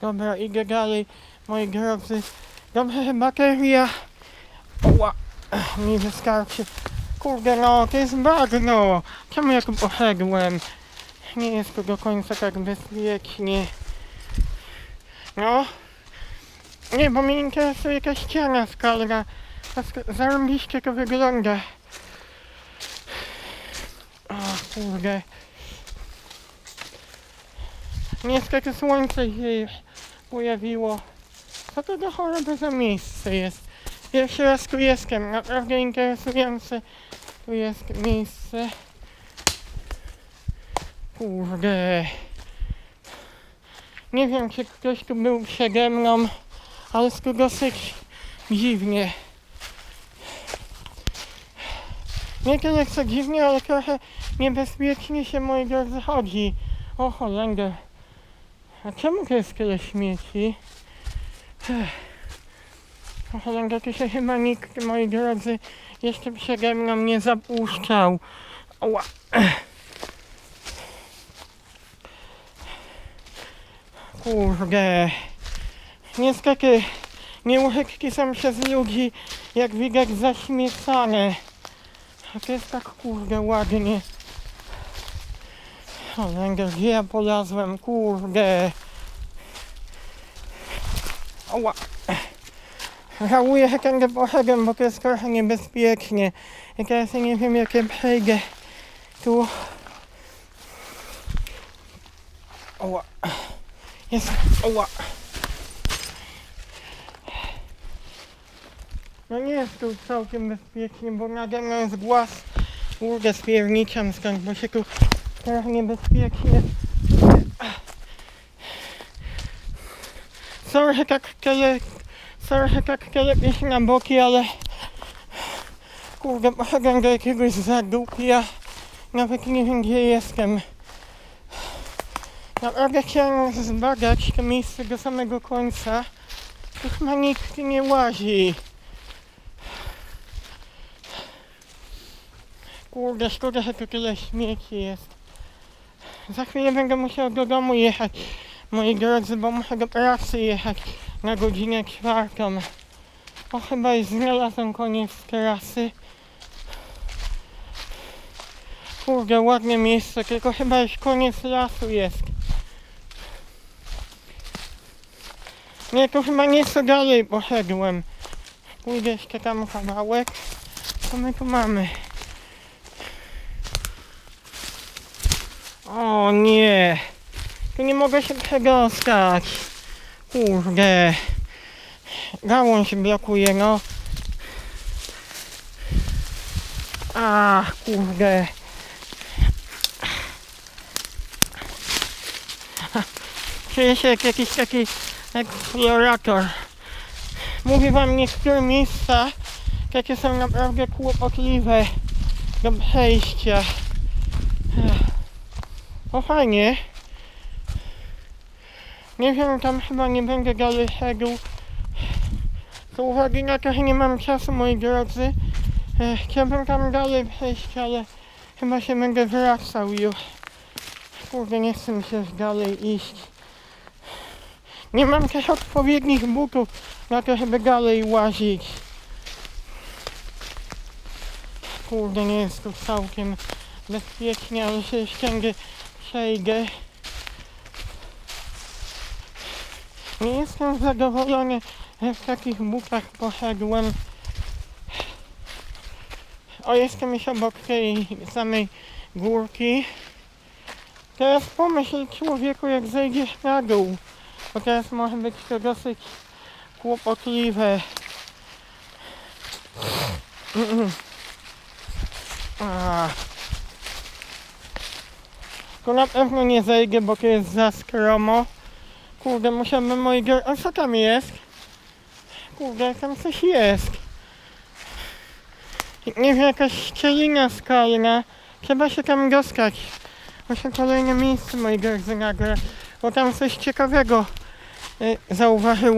Dobra, idę dalej, moi drodzy. Dobrze, bateria. Oła, mi wystarczy. Kurde no, to jest bagno. Czemu ja tu poszedłem? Nie jest to do końca tak bezpiecznie. No. Nie, bo mnie interesuje jakaś ściana skalna. Zarąbiście to wygląda. O kurde. Niestety słońce się już pojawiło. Co to za choroba za miejsce jest? Pierwszy raz tu jestem, naprawdę interesujące tu jest miejsce. Kurde. Nie wiem, czy ktoś tu był przede mną, ale jest tu dosyć dziwnie. Nie nie chcę dziwnie, ale trochę niebezpiecznie się moi drodzy chodzi. O Holender. A czemu to jest tyle śmieci? Holender, tu się chyba nikt, moi drodzy, jeszcze przede mną nie zapuszczał. Ała. Kurde. Niestety nieużytki są przez ludzi, jak widać, zaśmiecane. A to jest tak kurde ładnie. Holender, gdzie ja polazłem? Kurde. Ała. Żałuję, że tędy poszedłem, bo to jest trochę niebezpiecznie. I teraz nie wiem, jak ja przejdę tu. Oła. Jest. Oła. No nie jest tu całkiem bezpiecznie, bo nade mną jest głaz. Kurde, spierniczam stąd, bo się tu trochę niebezpiecznie. Że tak sorry, że tak telepie się na boki, ale kurde, poszedłem do jakiegoś zadupia. Nawet nie wiem, gdzie jestem. Naprawdę chciałem zbadać to miejsce do samego końca. Tu chyba nikt nie łazi. Kurde, szkoda, że tu tyle śmieci jest. Za chwilę będę musiał do domu jechać, moi drodzy, bo muszę do pracy jechać na godzinę czwartą. O, chyba już znalazłem koniec trasy. Kurde, ładne miejsce, tylko chyba już koniec lasu jest. Nie, to chyba nieco dalej poszedłem. Pójdę jeszcze tam kawałek. Co my tu mamy? O nie! Tu nie mogę się przedostać. Kurde. Gałąź blokuje, no. A, kurde. Czuję się jak jakiś taki eksplorator. Mówię wam niektóre miejsca, jakie są naprawdę kłopotliwe do przejścia. Ech. O fajnie. Nie wiem, tam chyba nie będę dalej szedł. Z uwagi na to, że nie mam czasu, moi drodzy, e, chciałbym tam dalej przejść, ale chyba się będę wracał już. Kurde, nie chcę się dalej iść. Nie mam też odpowiednich butów na to, żeby dalej łazić. Kurde, nie jest tu całkiem bezpiecznie, ale się ściągę przejdę. Nie jestem zadowolony, że w takich butach poszedłem. O, jestem już obok tej samej górki. Teraz pomyśl człowieku, jak zejdziesz na dół. Bo teraz może być to dosyć kłopotliwe. A. Na pewno nie zejdę, bo to jest za skromo. Kurde, musiałbym moi gr... A co tam jest? Kurde, tam coś jest. Nie wiem, jakaś szczelina skalna. Trzeba się tam dostać. Muszę kolejne miejsce moi drodzy nagrać, bo tam coś ciekawego y, zauważyłem.